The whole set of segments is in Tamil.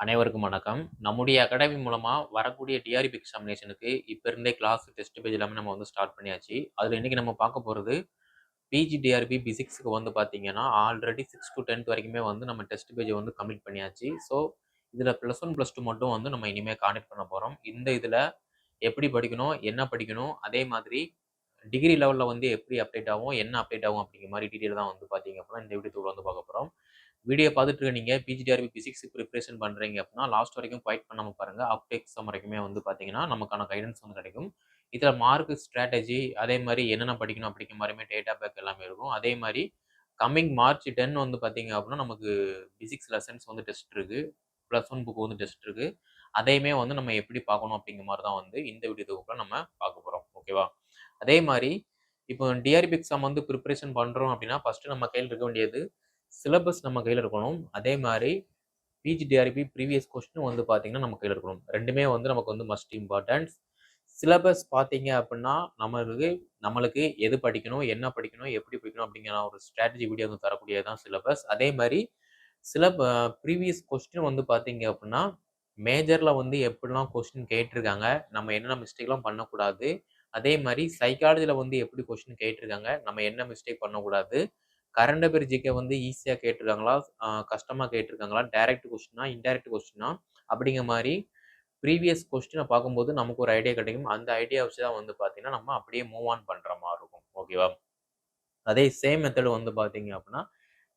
அனைவருக்கும் வணக்கம். நம்முடைய அகாடமி மூலமாக வரக்கூடிய டிஆர்பி எக்ஸாமினேஷனுக்கு இப்போ இருந்தே கிளாஸ், டெஸ்ட் பேஜ் எல்லாமே நம்ம வந்து ஸ்டார்ட் பண்ணியாச்சு. அதில் இன்றைக்கி நம்ம பார்க்க போகிறது பிஜி டிஆர்பி பிசிக்ஸுக்கு வந்து பார்த்தீங்கன்னா, ஆல்ரெடி சிக்ஸ் டூ 10த் வரைக்குமே வந்து நம்ம டெஸ்ட் பேஜை வந்து கம்ப்ளீட் பண்ணியாச்சு. ஸோ, இதில் ப்ளஸ் ஒன் ப்ளஸ் டூ மட்டும் வந்து நம்ம இனிமேல் கான்டெக்ட் பண்ண போகிறோம் இந்த இதில் எப்படி படிக்கணும்? என்ன படிக்கணும்? அதே மாதிரி டிகிரி லெவலில் வந்து எப்படி அப்டேட் ஆகும்? என்ன அப்டேட் ஆகும்? அப்படிங்கிற மாதிரி டீட்டெயில் தான் வந்து பார்த்தீங்க அப்படின்னா, இந்த வீடியோ வந்து பார்க்க போகிறோம் வீடியோ பார்த்துட்டு இருக்க நீங்க பிஜிடிஆர்பி பிசிக்ஸ் ப்ரிப்பரேஷன் பண்றீங்க அப்படின்னா, லாஸ்ட் வரைக்கும் குவைட் பண்ணாமல் பாருங்க. அப் எக்ஸாம் வரைக்குமே வந்து பார்த்தீங்கன்னா, நமக்கான கைடன்ஸ் வந்து கிடைக்கும். இதில் மார்க் ஸ்ட்ராட்டஜி அதே மாதிரி என்னென்ன படிக்கணும் அப்படிங்கிற மாதிரியுமே டேட்டா பேக் எல்லாமே இருக்கும். அதே மாதிரி கம்மிங் மார்ச் 10 வந்து பார்த்தீங்க அப்படின்னா, நமக்கு பிசிக்ஸ் லெசன்ஸ் வந்து டெஸ்ட் இருக்கு. +1 புக் வந்து டெஸ்ட் இருக்கு. அதையுமே வந்து நம்ம எப்படி பார்க்கணும் அப்படிங்கிற மாதிரி தான் வந்து இந்த வீடியோ தொகுப்பில் நம்ம பார்க்க போகிறோம் ஓகேவா? அதே மாதிரி இப்போ டிஆர்பி எக்ஸாம் வந்து ப்ரிப்பரேஷன் பண்ணுறோம் அப்படின்னா, ஃபஸ்ட்டு நம்ம கையில் இருக்க வேண்டியது சிலபஸ் நம்ம கையில் இருக்கணும். அதே மாதிரி பிஜிடிஆர்பி ப்ரீவியஸ் கொஸ்டின் வந்து பார்த்தீங்கன்னா, நம்ம கையில் இருக்கணும். ரெண்டுமே வந்து நமக்கு வந்து மஸ்ட் இம்பார்ட்டன்ஸ். சிலபஸ் பார்த்தீங்க அப்படின்னா, நம்மளுக்கு நம்மளுக்கு எது படிக்கணும்? என்ன படிக்கணும்? எப்படி படிக்கணும்? அப்படிங்கிற ஒரு ஸ்ட்ராட்டஜி வீடியோ வந்து தரக்கூடியது தான் சிலபஸ். அதே மாதிரி சில ப்ரீவியஸ் கொஸ்டின் வந்து பார்த்தீங்க அப்படின்னா, மேஜரில் வந்து எப்படிலாம் கொஸ்டின் கேட்டிருக்காங்க? நம்ம என்னென்ன மிஸ்டேக்லாம் பண்ணக்கூடாது? அதே மாதிரி சைக்காலஜியில் வந்து எப்படி கொஸ்டின் கேட்டிருக்காங்க? நம்ம என்ன மிஸ்டேக் பண்ணக்கூடாது? கரண்ட் அஃபேர் ஜிகே வந்து ஈஸியாக கேட்டிருக்காங்களா? கஷ்டமாக கேட்டிருக்காங்களா? டைரக்ட் கொஸ்டினா? இன்டைரக்ட் கொஸ்டினா? அப்படிங்கிற மாதிரி ப்ரீவியஸ் கொஸ்டினை பார்க்கும்போது நமக்கு ஒரு ஐடியா கிடைக்கும். அந்த ஐடியா வச்சு தான் வந்து பார்த்தீங்கன்னா, நம்ம அப்படியே மூவ் ஆன் பண்ணுற மாதிரி இருக்கும். ஓகேவா? அதே சேம் மெத்தடு வந்து பார்த்தீங்க அப்படின்னா,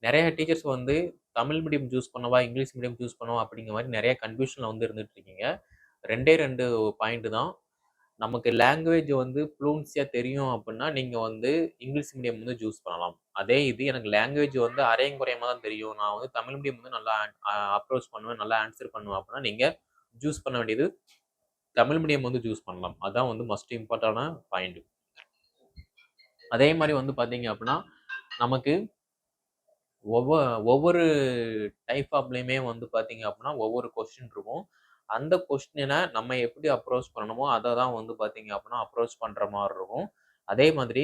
நிறைய டீச்சர்ஸ் வந்து தமிழ் மீடியம் சூஸ் பண்ணவா? இங்கிலீஷ் மீடியம் சூஸ் பண்ணவா? அப்படிங்கிற மாதிரி நிறைய கன்ஃபியூஷனில் வந்து இருந்துட்டு இருக்கீங்க. 2டே 2 பாயிண்ட் தான். நமக்கு லாங்குவேஜ் வந்து ஃப்ளூன்ஸியாக தெரியும் அப்படின்னா, நீங்கள் வந்து இங்கிலீஷ் மீடியம் வந்து சூஸ் பண்ணலாம். அதே இது எனக்கு லாங்குவேஜ் வந்து அரையும் குறையமாக தான் தெரியும். நான் வந்து தமிழ் மீடியம் வந்து நல்லா அப்ரோச் பண்ணுவேன். நல்லா ஆன்சர் பண்ணுவேன் அப்படின்னா, நீங்கள் சூஸ் பண்ண வேண்டியது தமிழ் மீடியம் வந்து சூஸ் பண்ணலாம். அதான் வந்து மஸ்ட் இம்பார்ட்டான பாயிண்ட். அதே மாதிரி வந்து பார்த்தீங்க அப்படின்னா, நமக்கு ஒவ்வொ ஒவ்வொரு டைப் ஆப்லேயுமே வந்து பார்த்தீங்க அப்படின்னா, ஒவ்வொரு கொஸ்டின் இருக்கும். அந்த கொஸ்டினை நம்ம எப்படி அப்ரோச் பண்ணணுமோ, அதை தான் வந்து பார்த்தீங்க அப்படின்னா, அப்ரோச் பண்ணுற மாதிரி இருக்கும். அதே மாதிரி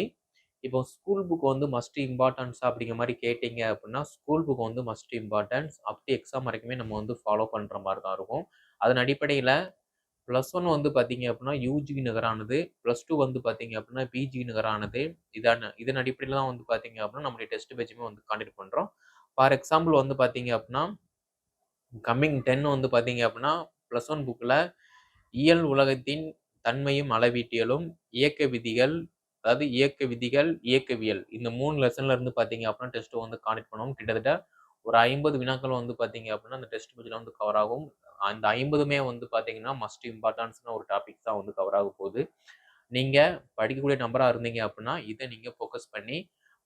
இப்போ ஸ்கூல் புக் வந்து மஸ்ட் இம்பார்ட்டன்ஸ் அப்படிங்கிற மாதிரி கேட்டீங்க அப்படின்னா, ஸ்கூல் புக் வந்து must importance. Up to exam வரைக்குமே நம்ம வந்து ஃபாலோ பண்ணுற மாதிரி தான் இருக்கும். அதன் அடிப்படையில் ப்ளஸ் ஒன் வந்து பார்த்தீங்க அப்படின்னா, நகரானது நிகரானது. +2 வந்து பார்த்தீங்க அப்படின்னா, பிஜிக்கு நிகரானது. இதான இதன் அடிப்படையில் தான் வந்து பார்த்தீங்க அப்படின்னா, நம்மளுடைய டெஸ்ட் பேஜுமே வந்து கான்டக்ட் பண்ணுறோம் ஃபார் எக்ஸாம்பிள் வந்து பார்த்தீங்க அப்படின்னா, கம்மிங் 10 வந்து பார்த்தீங்க அப்படின்னா, +1 புக்ல இயல் உலகத்தின் தன்மையும் அளவீட்டியலும், இயக்க விதிகள் அதாவது இயக்க விதிகள், இயக்கவியல் இந்த மூணு லெசன்ல இருந்து பார்த்தீங்க அப்படின்னா, டெஸ்ட் வந்து கான்டக்ட் பண்ணுவோம். கிட்டத்தட்ட ஒரு 50 வினாக்கள் வந்து பார்த்தீங்க அப்படின்னா, அந்த டெஸ்ட் பேட்ச்ல வந்து கவர் ஆகும். அந்த 50மே வந்து பார்த்தீங்கன்னா, மஸ்ட் இம்பார்ட்டன்ஸ்னு ஒரு டாபிக் தான் வந்து கவர் ஆக போகுது. நீங்க படிக்கக்கூடிய நம்பராக இருந்தீங்க அப்படின்னா, இதை நீங்க ஃபோக்கஸ் பண்ணி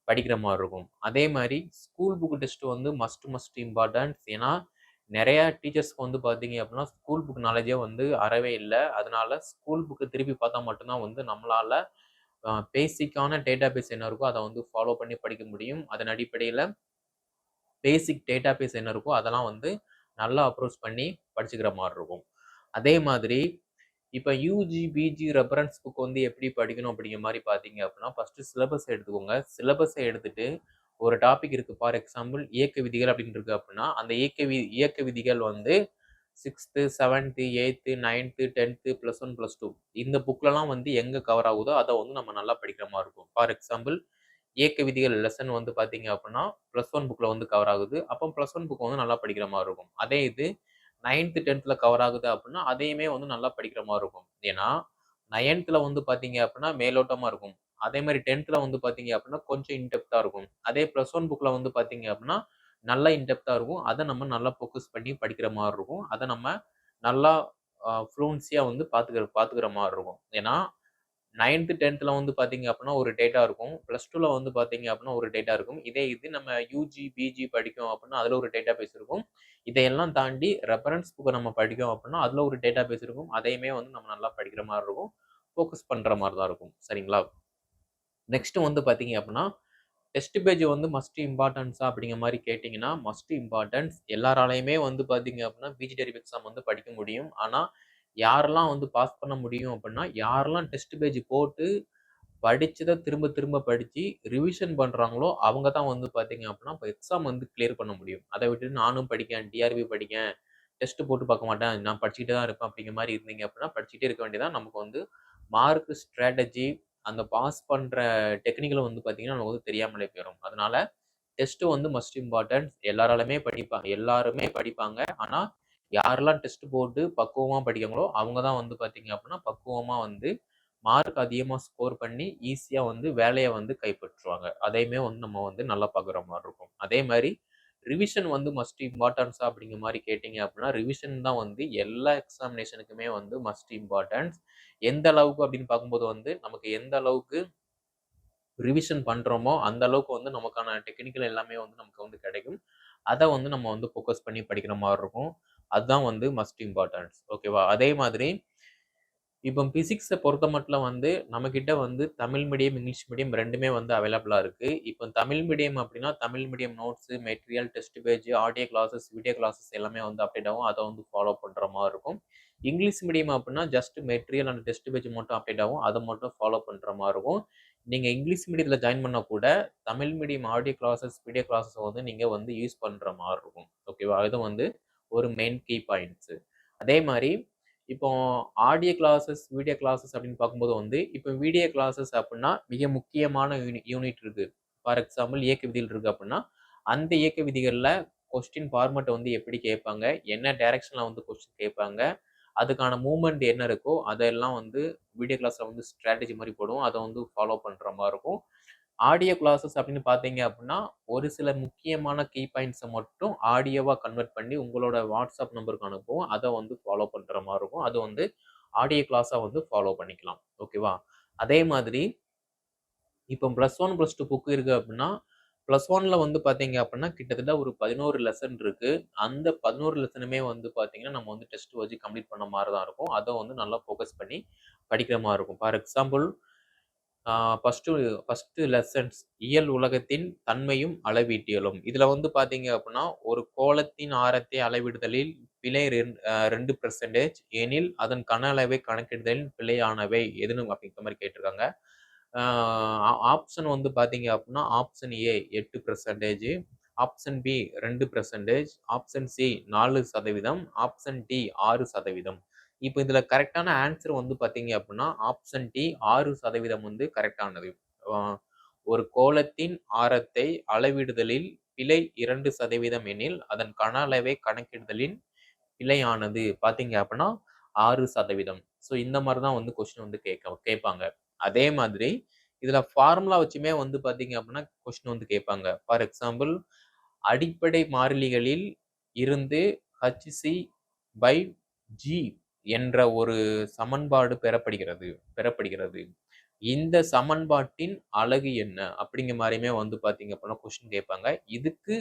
படிக்கிற மாதிரி இருக்கும். அதே மாதிரி ஸ்கூல் புக் டெஸ்ட் வந்து மஸ்ட் மஸ்ட் இம்பார்ட்டன்ஸ். ஏன்னா, நிறையா டீச்சர்ஸ்க்கு வந்து பார்த்தீங்க அப்படின்னா, ஸ்கூல் புக் நாலேஜே வந்து அறவே இல்லை அதனால ஸ்கூல் புக்கை திருப்பி பார்த்தா மட்டும்தான் வந்து நம்மளால அ பேசிக்கான டேட்டாபேஸ் என்ன இருக்கோ, அதை வந்து ஃபாலோ பண்ணி படிக்க முடியும். அதன் அடிப்படையில் பேசிக் டேட்டாபேஸ் என்ன இருக்கோ, அதெல்லாம் வந்து நல்லா அப்ரோச் பண்ணி படிச்சுக்கிற மாதிரி இருக்கும். அதே மாதிரி இப்போ யூஜி பிஜி ரெஃபரன்ஸ் புக் வந்து எப்படி படிக்கணும் அப்படிங்கிற மாதிரி பார்த்தீங்க அப்படின்னா, ஃபஸ்ட்டு சிலபஸ் எடுத்துக்கோங்க. சிலபஸை எடுத்துட்டு ஒரு டாபிக் இருக்குது ஃபார் எக்ஸாம்பிள் இயக்க விதிகள் அப்படின்னு இருக்கு அப்படின்னா, அந்த இயக்க வி இயக்க விதிகள் வந்து 6த், 7த், 8த், 9த், 10த், +1, +2 இந்த புக்லலாம் வந்து எங்கே கவர் ஆகுதோ, அதை வந்து நம்ம நல்லா படிக்கிற மாதிரி இருக்கும். ஃபார் எக்ஸாம்பிள் இயக்க விதிகள் லெசன் வந்து பார்த்தீங்க அப்படின்னா, +1 புக்ல வந்து கவர் ஆகுது. அப்போ ப்ளஸ் ஒன் புக் வந்து நல்லா படிக்கிற மாதிரி இருக்கும். அதே இது 9த், 10த்ல கவர் ஆகுது அப்படின்னா, அதையுமே வந்து நல்லா படிக்கிற மாதிரி இருக்கும். ஏன்னா, நைன்த்தில் வந்து பார்த்தீங்க அப்படின்னா, மேலோட்டமாக இருக்கும். அதே மாதிரி டென்த்தில் வந்து பார்த்தீங்க அப்படின்னா, கொஞ்சம் இன்டெப்த்தாக இருக்கும். அதே ப்ளஸ் ஒன் புக்கில் வந்து பார்த்தீங்க அப்படின்னா, நல்லா இன்டெப்த்தாக இருக்கும். அதை நம்ம நல்லா ஃபோக்கஸ் பண்ணி படிக்கிற மாதிரி இருக்கும். அதை நம்ம நல்லா ஃப்ளூன்சியாக வந்து பார்த்துக்கிற பார்த்துக்கிற மாதிரி இருக்கும். ஏன்னா, 9த், 10த்ல வந்து பார்த்தீங்க அப்படின்னா, ஒரு டேட்டா இருக்கும். ப்ளஸ் டூவில் வந்து பார்த்தீங்க அப்படின்னா, ஒரு டேட்டா இருக்கும். இதே இது நம்ம யூஜி பிஜி படிக்கும் அப்படின்னா, அதில் ஒரு டேட்டா பேஸ் இருக்கும். இதையெல்லாம் தாண்டி ரெஃபரன்ஸ் புக்கை நம்ம படிக்கிறோம் அப்படின்னா, அதில் ஒரு டேட்டா பேஸ் இருக்கும். அதையுமே வந்து நம்ம நல்லா படிக்கிற மாதிரி இருக்கும். ஃபோக்கஸ் பண்ணுற மாதிரி தான் இருக்கும். சரிங்களா? நெக்ஸ்ட்டு வந்து பார்த்தீங்க அப்படின்னா, டெஸ்ட் பேஜ் வந்து மஸ்ட் இம்பார்ட்டன்ஸா அப்படிங்கிற மாதிரி கேட்டிங்கன்னா மஸ்ட் இம்பார்ட்டன்ஸ். எல்லாராலையுமே வந்து பார்த்தீங்க அப்படின்னா, பிஜிடிஆர்பி எக்ஸாம் வந்து படிக்க முடியும். ஆனால் யாரெல்லாம் வந்து பாஸ் பண்ண முடியும் அப்படின்னா, யாரெல்லாம் டெஸ்ட் பேஜ் போட்டு படித்ததை திரும்ப திரும்ப படித்து ரிவிஷன் பண்ணுறாங்களோ அவங்க தான் வந்து பார்த்தீங்க அப்படின்னா, இப்போ எக்ஸாம் வந்து கிளியர் பண்ண முடியும். அதை விட்டு நானும் படிக்கேன், டிஆர்பி படிக்கேன், டெஸ்ட்டு போட்டு பார்க்க மாட்டேன். நான் படிச்சுக்கிட்டே தான் இருப்பேன் அப்படிங்கிற மாதிரி இருந்தீங்க அப்படின்னா, படிச்சுட்டே இருக்க வேண்டியதான் நமக்கு வந்து மார்க் ஸ்ட்ராட்டஜி அந்த பாஸ் பண்ணுற டெக்னிக்கலும் வந்து பார்த்தீங்கன்னா, நமக்கு வந்து தெரியாமலே போயிடும் அதனால டெஸ்ட்டு வந்து மஸ்ட் இம்பார்ட்டன்ட். எல்லாராலுமே படிப்பாங்க எல்லாருமே படிப்பாங்க. ஆனால் யாரெல்லாம் டெஸ்ட் போட்டு பக்குவமாக படிக்காங்களோ, அவங்க தான் வந்து பார்த்தீங்க அப்படின்னா, பக்குவமாக வந்து மார்க் அதிகமாக ஸ்கோர் பண்ணி ஈஸியாக வந்து வேலையை வந்து கைப்பற்றுவாங்க. அதையுமே வந்து நம்ம வந்து நல்லா பார்க்குற மாதிரி இருக்கும். அதே மாதிரி ரிவிஷன் வந்து மஸ்ட் இம்பார்ட்டன்ஸா அப்படிங்கிற மாதிரி கேட்டிங்க அப்படின்னா, ரிவிஷன் தான் வந்து எல்லா எக்ஸாமினேஷனுக்குமே வந்து மஸ்ட் இம்பார்ட்டன்ஸ். எந்த அளவுக்கு அப்படின்னு பார்க்கும்போது வந்து, நமக்கு எந்த அளவுக்கு ரிவிஷன் பண்ணுறோமோ அந்த அளவுக்கு வந்து நமக்கான டெக்னிக்கல் எல்லாமே வந்து நமக்கு வந்து கிடைக்கும். அதை வந்து நம்ம வந்து ஃபோக்கஸ் பண்ணி படிக்கிற மாதிரி இருக்கும். அதுதான் வந்து மஸ்ட் இம்பார்ட்டன்ஸ். ஓகேவா? அதே மாதிரி இப்போ ஃபிசிக்ஸை பொறுத்த மட்டும் வந்து நம்மக்கிட்ட வந்து தமிழ் மீடியம், இங்கிலீஷ் மீடியம் ரெண்டுமே வந்து அவைலபிளாக இருக்குது இப்போ தமிழ் மீடியம் அப்படின்னா, Tamil medium notes material, test page, audio classes, video classes எல்லாமே வந்து அப்டேட் ஆகும். அதை வந்து ஃபாலோ பண்ணுற மாதிரி இருக்கும். இங்கிலீஷ் மீடியம் அப்படின்னா, just material and test page மட்டும் அப்டேட் ஆகும். அதை மட்டும் ஃபாலோ பண்ணுற மாதிரி இருக்கும். நீங்கள் இங்கிலீஷ் மீடியத்தில் ஜாயின் பண்ணால் கூட, Tamil medium audio classes, video classes வந்து நீங்கள் வந்து யூஸ் பண்ணுற மாதிரி இருக்கும். ஓகேவா? இது வந்து ஒரு மெயின் கீ பாயிண்ட்ஸு அதே மாதிரி இப்போ ஆடியோ கிளாஸஸ், வீடியோ கிளாஸஸ் அப்படின்னு பார்க்கும்போது வந்து, இப்போ வீடியோ கிளாஸஸ் அப்படின்னா மிக முக்கியமான யூனி யூனிட் இருக்குது ஃபார் எக்ஸாம்பிள் இயக்க விதிகள் இருக்குது அப்படின்னா, அந்த இயக்க விதிகளில் கொஸ்டின் ஃபார்மேட் வந்து எப்படி கேட்பாங்க? என்ன டைரக்ஷனில் வந்து கொஸ்டின் கேட்பாங்க? அதுக்கான மூமெண்ட் என்ன இருக்கோ, அதெல்லாம் வந்து வீடியோ கிளாஸில் வந்து ஸ்ட்ராட்டஜி மாதிரி போடுவோம். அதை வந்து ஃபாலோ பண்ணுற மாதிரி இருக்கும். ஆடியோ கிளாஸஸ் அப்படின்னு பார்த்தீங்க அப்படின்னா, ஒரு சில முக்கியமான கீ பாயிண்ட்ஸை மட்டும் ஆடியோவாக கன்வெர்ட் பண்ணி உங்களோட வாட்ஸ்அப் நம்பருக்கு அனுப்புவோம். அதை வந்து ஃபாலோ பண்ணுற மாதிரி இருக்கும். அது வந்து ஆடியோ கிளாஸாக வந்து ஃபாலோ பண்ணிக்கலாம். ஓகேவா? அதே மாதிரி இப்போ plus one plus two book இருக்குது அப்படின்னா, ப்ளஸ் ஒனில் வந்து பார்த்தீங்க அப்படின்னா, கிட்டத்தட்ட ஒரு 11 லெசன் இருக்குது அந்த 11 லெசனுமே வந்து பார்த்தீங்கன்னா, நம்ம வந்து டெஸ்ட் வச்சு கம்ப்ளீட் பண்ண மாதிரி தான் இருக்கும். அதை வந்து நல்லா ஃபோக்கஸ் பண்ணி படிக்கிற மாதிரி இருக்கும். For example first first lessons இயல் உலகத்தின் தன்மையும் அளவீட்டியலும். இதில் வந்து பார்த்தீங்க அப்படின்னா, ஒரு கோலத்தின் ஆரத்தை அளவிடுதலில் பிழை ரெண் பெர்சன்டேஜ் 2% எனில், அதன் கன அளவை கணக்கிடுதலில் பிழையானவை எதுன்னு அப்படிங்கிற மாதிரி கேட்டிருக்காங்க. ஆ ஆப்ஷன் வந்து பார்த்தீங்க அப்படின்னா, ஆப்ஷன் ஏ எட்டு பர்சன்டேஜ் ஆப்ஷன் பி ரெண்டு பர்சன்டேஜ் ஆப்ஷன் சி நாலு சதவீதம் ஆப்ஷன் டி ஆறு சதவீதம். இப்போ இதில் கரெக்டான ஆன்சர் வந்து பார்த்தீங்க அப்படின்னா, ஆப்ஷன் டி ஆறு சதவீதம் வந்து கரெக்டானது ஒரு கோலத்தின் ஆரத்தை அளவிடுதலில் பிழை இரண்டு சதவீதம் எனில், அதன் கன அளவை கணக்கிடுதலின் பிழையானது. பார்த்தீங்க அப்படின்னா ஆறு சதவீதம். ஸோ இந்த மாதிரி தான் வந்து கொஸ்டின் வந்து கேட்க கேட்பாங்க. அதே மாதிரி இதில் ஃபார்முலா வச்சுமே வந்து பார்த்தீங்க அப்படின்னா, கொஸ்டின் வந்து கேட்பாங்க. ஃபார் எக்ஸாம்பிள் அடிப்படை மாறிலிகளில் இருந்து ஹச்சி பை ஜி என்ற ஒரு சமன்பாடு பெறப்படுகிறது பெறப்படுகிறது. இந்த சமன்பாட்டின் அழகு என்ன? அப்படிங்கிற மாதிரியுமே வந்து பார்த்தீங்க அப்படின்னா, கொஸ்டின் கேட்பாங்க. இதுக்கு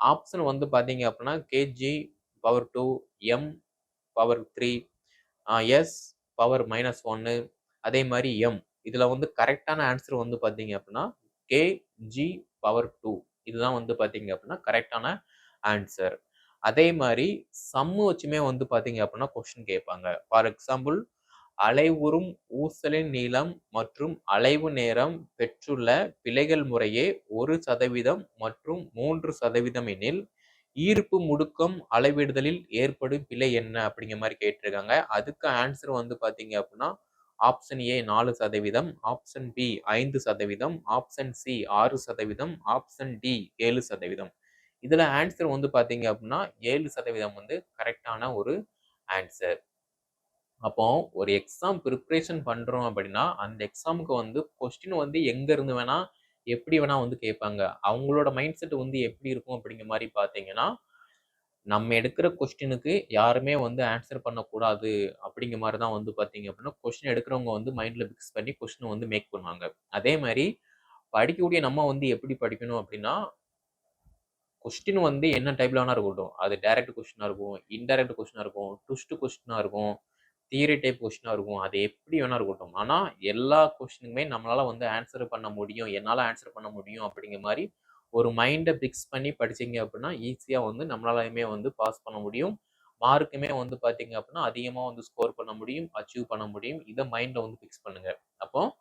ஆப்ஷன் வந்து பார்த்தீங்க அப்படின்னா, kg power two m power three s power minus ஒன்று அதே மாதிரி எம். இதில் வந்து கரெக்டான ஆன்சர் வந்து பார்த்தீங்க அப்படின்னா, கேஜி பவர் டூ இதுதான் வந்து பார்த்தீங்க அப்படின்னா, கரெக்டான ஆன்சர் அதே மாதிரி சம்மு வச்சுமே வந்து பார்த்தீங்க அப்படின்னா, கொஸ்டின் கேட்பாங்க. ஃபார் எக்ஸாம்பிள் அலைவுறும் ஊசலின் நீளம் மற்றும் அலைவு நேரம் பெற்றுள்ள பிழைகள் முறையே ஒரு சதவீதம் மற்றும் மூன்று சதவீதம் எனில், ஈர்ப்பு முடுக்கம் அளவிடுதலில் ஏற்படும் பிழை என்ன? அப்படிங்கிற மாதிரி கேட்டிருக்காங்க. அதுக்கு ஆன்சர் வந்து பார்த்தீங்க அப்படின்னா, ஆப்ஷன் ஏ நாலு சதவீதம் ஆப்ஷன் பி ஐந்து சதவீதம் ஆப்ஷன் சி ஆறு சதவீதம் ஆப்ஷன் டி ஏழு சதவீதம் இதில் ஆன்சர் வந்து பார்த்தீங்க அப்படின்னா, ஏழு சதவீதம் வந்து கரெக்ட்டான ஒரு ஆன்சர் அப்போ ஒரு எக்ஸாம் ப்ரிப்ரேஷன் பண்ணுறோம் அப்படின்னா, அந்த எக்ஸாமுக்கு வந்து கொஸ்டின் வந்து எங்கே இருந்து வேணால் எப்படி வேணால் வந்து கேட்பாங்க. அவங்களோட மைண்ட் செட் வந்து எப்படி இருக்கும் அப்படிங்கிற மாதிரி பார்த்தீங்கன்னா, நம்ம எடுக்கிற கொஸ்டினுக்கு யாருமே வந்து ஆன்சர் பண்ணக்கூடாது அப்படிங்கிற மாதிரி தான் வந்து பார்த்தீங்க அப்படின்னா, கொஸ்டின் எடுக்கிறவங்க வந்து மைண்டில் ஃபிக்ஸ் பண்ணி கொஸ்டினை வந்து மேக் பண்ணுவாங்க. அதே மாதிரி படிக்கக்கூடிய நம்ம வந்து எப்படி படிக்கணும் அப்படின்னா கொஸ்டின் வந்து என்ன டைப்ல வேணா இருக்கட்டும். அது டைரக்ட் கொஸ்டினாக இருக்கும், இன்டைரக்ட் கொஸ்டினாக இருக்கும், ட்விஸ்ட் கொஸ்டினாக இருக்கும், தியரி டைப் கொஸ்டினாக இருக்கும். அது எப்படி வேணா இருக்கட்டும். ஆனால் எல்லா கொஸ்டினுக்குமே நம்மளால் வந்து ஆன்சர் பண்ண முடியும். என்னால் ஆன்சர் பண்ண முடியும் அப்படிங்கிற மாதிரி ஒரு மைண்டை ஃபிக்ஸ் பண்ணி படிச்சீங்க அப்படின்னா, ஈஸியாக வந்து நம்மளாலையுமே வந்து பாஸ் பண்ண முடியும். மார்க்குமே வந்து பார்த்தீங்க அப்படின்னா, அதிகமாக வந்து ஸ்கோர் பண்ண முடியும், அச்சீவ் பண்ண முடியும். இதை மைண்டை வந்து ஃபிக்ஸ் பண்ணுங்கள் அப்போது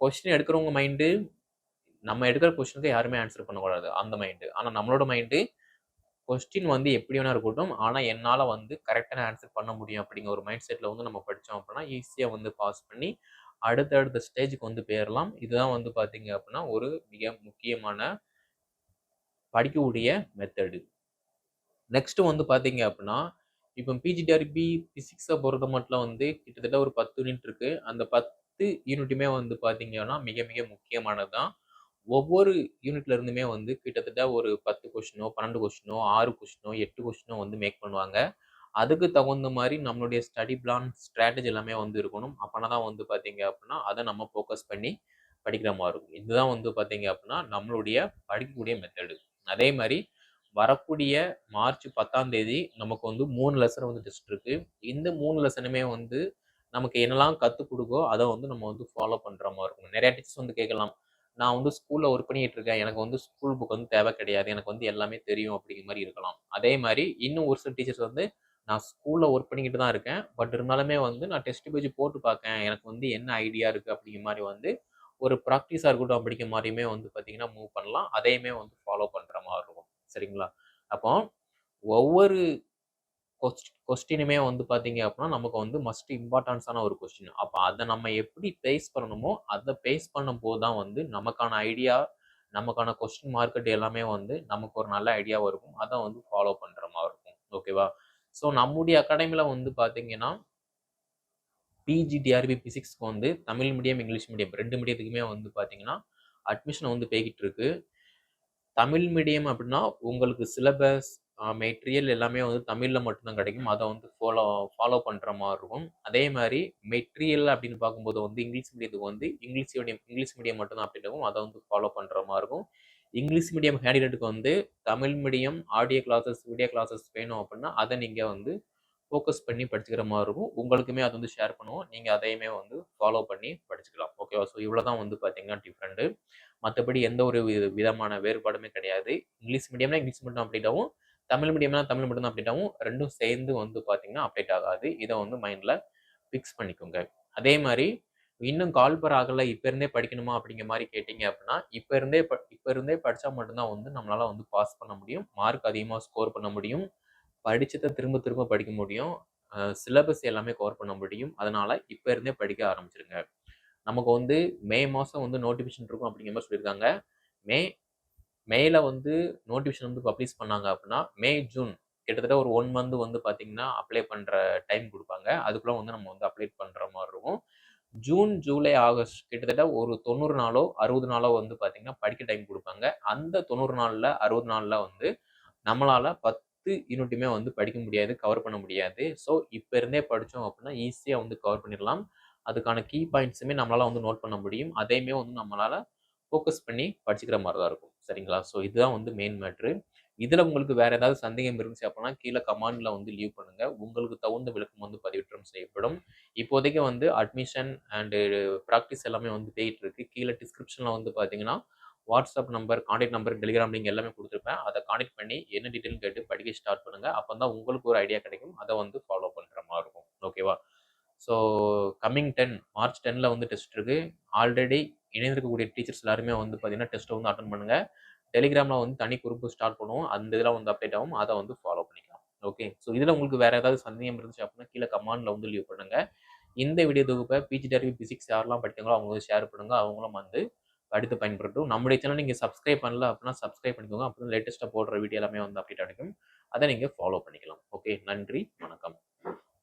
கொஸ்டின் எடுக்கிறவங்க மைண்டு நம்ம எடுக்கிற கொஸ்டினுக்கு யாருமே ஆன்சர் பண்ணக்கூடாது. அந்த மைண்டு. ஆனால் நம்மளோட மைண்டு கொஸ்டின் வந்து எப்படி வேணா இருக்கட்டும். ஆனால் என்னால் வந்து கரெக்டான ஆன்சர் பண்ண முடியும் அப்படிங்கிற ஒரு மைண்ட் செட்டில் வந்து நம்ம படித்தோம் அப்படின்னா, ஈஸியாக வந்து பாஸ் பண்ணி அடுத்த அடுத்த வந்து போயிடலாம் இதுதான் வந்து பார்த்தீங்க அப்படின்னா, ஒரு மிக முக்கியமான படிக்கக்கூடிய மெத்தடு. நெக்ஸ்ட்டு வந்து பார்த்தீங்க அப்படின்னா, இப்போ பிஜிடிஆர்பி பிசிக்ஸை பொறுத்த மட்டும் வந்து கிட்டத்தட்ட ஒரு 10 யூனிட் இருக்குது அந்த 10 யூனிட்டுமே வந்து பார்த்தீங்கன்னா, மிக மிக முக்கியமானது தான். ஒவ்வொரு யூனிட்ல இருந்துமே வந்து கிட்டத்தட்ட ஒரு 10 கொஸ்டினோ, பன்னெண்டு கொஷினோ ஆறு கொஸ்டினோ, எட்டு கொஷினோ வந்து மேக் பண்ணுவாங்க. அதுக்கு தகுந்த மாதிரி நம்மளுடைய ஸ்டடி பிளான், ஸ்ட்ராட்டஜி எல்லாமே வந்து இருக்கணும். அப்போனா தான் வந்து பார்த்தீங்க அப்படின்னா, அதை நம்ம ஃபோக்கஸ் பண்ணி படிக்கிற மாதிரி இருக்கும். இதுதான் வந்து பார்த்தீங்க அப்படின்னா, நம்மளுடைய படிக்கக்கூடிய மெத்தடு. அதே மாதிரி வரக்கூடிய மார்ச் 10ஆம் தேதி நமக்கு வந்து மூணு லெசன் வந்து டெஸ்ட் இருக்கு. இந்த மூணு லெசனுமே வந்து நமக்கு என்னெல்லாம் கற்றுக் கொடுக்கோ அதை வந்து நம்ம வந்து ஃபாலோ பண்ற மாதிரி இருக்கும். நிறையா டீச்சர்ஸ் வந்து கேட்கலாம். நான் வந்து ஸ்கூல்ல ஒர்க் பண்ணிட்டு இருக்கேன். எனக்கு வந்து ஸ்கூல் புக் வந்து தேவை கிடையாது. எனக்கு வந்து எல்லாமே தெரியும் அப்படிங்கிற மாதிரி இருக்கலாம். அதே மாதிரி இன்னும் ஒரு சில டீச்சர்ஸ் வந்து நான் ஸ்கூல்ல ஒர்க் பண்ணிக்கிட்டு தான் இருக்கேன். பட் இருந்தாலுமே வந்து நான் டெஸ்ட் பேஜ் போட்டு பார்க்கேன். எனக்கு வந்து என்ன ஐடியா இருக்கு அப்படிங்கிற மாதிரி வந்து ஒரு ப்ராக்டிஸாக இருக்கட்டும் அப்படிங்கிற மாதிரியுமே வந்து பார்த்தீங்கன்னா, மூவ் பண்ணலாம். அதையுமே வந்து ஃபாலோ பண்ற சரிங்களா? அப்போ ஒவ்வொரு கொஸ்ட் கொஸ்டினுமே வந்து பார்த்தீங்க அப்படின்னா, நமக்கு வந்து மஸ்ட் இம்பார்ட்டன்ஸான ஒரு கொஸ்டின். அப்போ அதை நம்ம எப்படி பேஸ் பண்ணணுமோ, அதை பேஸ் பண்ணும்போது தான் வந்து நமக்கான ஐடியா, நமக்கான கொஸ்டின் மார்க்கெட் எல்லாமே வந்து நமக்கு ஒரு நல்ல ஐடியாவா இருக்கும். அதை வந்து ஃபாலோ பண்ணுற மாதிரி இருக்கும். ஓகேவா? ஸோ நம்முடைய அகாடமியில் வந்து பார்த்தீங்கன்னா பிஜிடிஆர்பி பிசிக்ஸ்க்கு வந்து தமிழ் மீடியம், இங்கிலீஷ் மீடியம் ரெண்டு மீடியத்துக்குமே வந்து பார்த்தீங்கன்னா, அட்மிஷன் வந்து போய்கிட்டு இருக்கு. தமிழ் மீடியம் அப்படின்னா, உங்களுக்கு சிலபஸ், மெட்டீரியல் எல்லாமே வந்து தமிழில் மட்டும்தான் கிடைக்கும். அதை வந்து ஃபாலோ ஃபாலோ பண்ணுற மாதிரி இருக்கும். அதே மாதிரி மெட்டீரியல் அப்படின்னு பார்க்கும்போது வந்து இங்கிலீஷ் மீடியத்துக்கு வந்து இங்கிலீஷ் மீடியம் இங்கிலீஷ் மீடியம் மட்டும் தான் இருக்கும் அதை வந்து ஃபாலோ பண்ணுற மாதிரி இருக்கும். இங்கிலீஷ் மீடியம் கேண்டிடேட்டுக்கு வந்து Tamil medium audio classes, video classes வேணும் அப்படின்னா, அதை நீங்கள் வந்து ஃபோக்கஸ் பண்ணி படிச்சுக்கிற மாதிரி இருக்கும். உங்களுக்குமே அது வந்து ஷேர் பண்ணுவோம். நீங்கள் அதையுமே வந்து ஃபாலோ பண்ணி படிச்சுக்கலாம். ஓகேவா? ஸோ இவ்வளோ தான் வந்து பார்த்தீங்கன்னா டிஃப்ரெண்ட்டு மற்றபடி எந்த ஒரு வி விதமான வேறுபாடுமே கிடையாது. இங்கிலீஷ் மீடியம்னா இங்கிலீஷ் மட்டும் அப்டேட் ஆகும். தமிழ் மீடியம்னா தமிழ் மட்டும் தான் அப்டேட் ரெண்டும் சேர்ந்து வந்து பார்த்தீங்கன்னா, அப்டேட் ஆகாது. இதை வந்து மைண்டில் ஃபிக்ஸ் பண்ணிக்கோங்க. அதே மாதிரி இன்னும் கால்பர் ஆகலை இப்போ இருந்தே படிக்கணுமா அப்படிங்கிற மாதிரி கேட்டிங்க அப்படின்னா, இப்போ இருந்தே ப இப்போ இருந்தே படித்தா மட்டும்தான் வந்து நம்மளால் வந்து பாஸ் பண்ண முடியும். மார்க் அதிகமாக ஸ்கோர் பண்ண முடியும். படித்ததை திரும்ப திரும்ப படிக்க முடியும். சிலபஸ் எல்லாமே கவர் பண்ண முடியும். அதனால் இப்போ இருந்தே படிக்க ஆரம்பிச்சிருங்க நமக்கு வந்து மே மாதம் வந்து நோட்டிஃபிகேஷன் இருக்கும் அப்படிங்கிற மாதிரி சொல்லியிருக்காங்க. மே மேல வந்து நோட்டிஃபிகேஷன் வந்து பப்ளிஷ் பண்ணாங்க அப்படின்னா, மே, ஜூன் கிட்டத்தட்ட ஒரு ஒன் மந்த் வந்து பார்த்தீங்கன்னா, அப்ளை பண்ணுற டைம் கொடுப்பாங்க அதுக்குள்ள வந்து நம்ம வந்து அப்ளை பண்ணுற மாதிரி இருக்கும். ஜூன், ஜூலை, ஆகஸ்ட் கிட்டத்தட்ட ஒரு 90 நாளோ, 60 நாளோ வந்து பார்த்தீங்கன்னா, படிக்க டைம் கொடுப்பாங்க அந்த தொண்ணூறு நாளில் அறுபது நாளில் வந்து நம்மளால் பத்து யூனிட்டுமே வந்து படிக்க முடியாது, கவர் பண்ண முடியாது. ஸோ இப்போ இருந்தே படித்தோம் அப்படின்னா, ஈஸியாக வந்து கவர் பண்ணிடலாம். அதுக்கான கீ பாயிண்ட்ஸுமே நம்மளால் வந்து நோட் பண்ண முடியும். அதையுமே வந்து நம்மளால ஃபோக்கஸ் பண்ணி படிச்சுக்கிற மாதிரி தான் இருக்கும். சரிங்களா? ஸோ இதுதான் வந்து மெயின் மேட்ரு. இதில் உங்களுக்கு வேறு ஏதாவது சந்தேகம் இருந்துச்சு அப்படின்னா, கீழே கமாண்டில் வந்து லீவ் பண்ணுங்கள் உங்களுக்கு தகுந்த விளக்கம் வந்து பதிவேற்றம் செய்யப்படும். இப்போதைக்கு வந்து அட்மிஷன் அண்டு ப்ராக்டிஸ் எல்லாமே வந்து போயிட்டு இருக்கு. கீழே டிஸ்கிரிப்ஷனில் வந்து பார்த்தீங்கன்னா, WhatsApp number, contact number, Telegram link எல்லாமே கொடுத்துருப்பேன் அதை கான்டெக்ட் பண்ணி என்ன டீட்டெயில் கேட்டு படிக்க ஸ்டார்ட் பண்ணுங்கள் அப்போ தான் உங்களுக்கு ஒரு ஐடியா கிடைக்கும். அதை வந்து ஃபாலோ பண்ணுற மாதிரி இருக்கும். ஓகேவா? ஸோ கம்மிங் 10 மார்ச் 10ல வந்து டெஸ்ட் இருக்குது ஆல்ரெடி இணைந்திருக்கக்கூடிய டீச்சர்ஸ் எல்லாருமே வந்து பார்த்தீங்கன்னா, டெஸ்ட்டை வந்து அட்டன் பண்ணுங்கள் டெலிகிராம்ல வந்து தனி குரூப் ஸ்டார்ட் பண்ணுவோம். அந்த இதெல்லாம் வந்து அப்டேட் ஆகும். அதை வந்து ஃபாலோ பண்ணிக்கலாம். ஓகே. ஸோ இதில் உங்களுக்கு வேறு ஏதாவது சந்தேகம் இருந்துச்சு அப்படின்னா, கீழே கமாண்டில் வந்து லீவ் பண்ணுங்கள் இந்த வீடியோ தொகுப்ப பிஜிடிஆர்பி பிசிக்ஸ் யாரெல்லாம் படித்தாங்களோ அவங்க வந்து ஷேர் பண்ணுங்கள் அவங்களும் வந்து படித்து பயன்படுத்தும் நம்முடைய சேனல் நீங்கள் சப்ஸ்கிரைப் பண்ணல அப்படின்னா, சப்ஸ்கிரைப் பண்ணிக்கோங்க. அப்பதான் லேட்டஸ்ட்டாக போடுற வீடியோ எல்லாமே வந்து அப்டேட் ஆகிக்கும். அதை நீங்கள் ஃபாலோ பண்ணிக்கலாம். ஓகே. நன்றி. வணக்கம்.